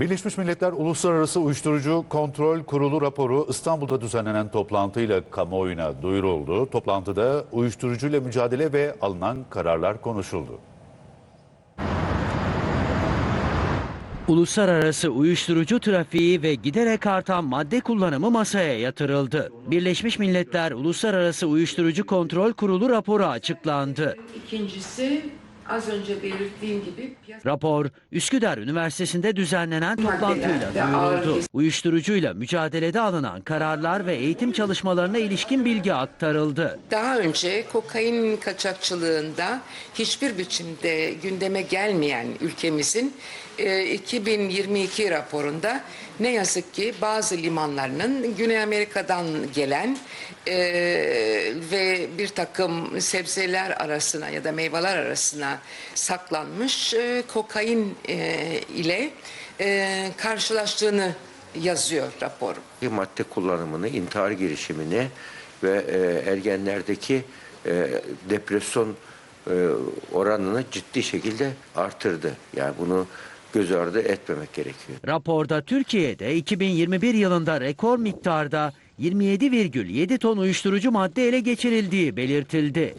Birleşmiş Milletler Uluslararası Uyuşturucu Kontrol Kurulu raporu İstanbul'da düzenlenen toplantıyla kamuoyuna duyuruldu. Toplantıda uyuşturucuyla mücadele ve alınan kararlar konuşuldu. Uluslararası uyuşturucu trafiği ve giderek artan madde kullanımı masaya yatırıldı. Birleşmiş Milletler Uluslararası Uyuşturucu Kontrol Kurulu raporu açıklandı. İkincisi az önce belirttiğim gibi piyasa Rapor, Üsküdar Üniversitesi'nde düzenlenen toplantıyla duyuruldu. Uyuşturucuyla mücadelede alınan kararlar ve eğitim çalışmalarına ilişkin bilgi aktarıldı. daha önce kokain kaçakçılığında hiçbir biçimde gündeme gelmeyen ülkemizin e, 2022 raporunda ne yazık ki bazı limanlarının Güney Amerika'dan gelen e, ve bir takım sebzeler arasına ya da meyveler arasına saklanmış e, kokain e, ile e, karşılaştığını yazıyor rapor. madde kullanımını, intihar girişimini ve e, ergenlerdeki e, depresyon e, oranını ciddi şekilde artırdı. Yani bunu göz ardı etmemek gerekiyor. Raporda Türkiye'de 2021 yılında rekor miktarda 27,7 ton uyuşturucu madde ele geçirildiği belirtildi.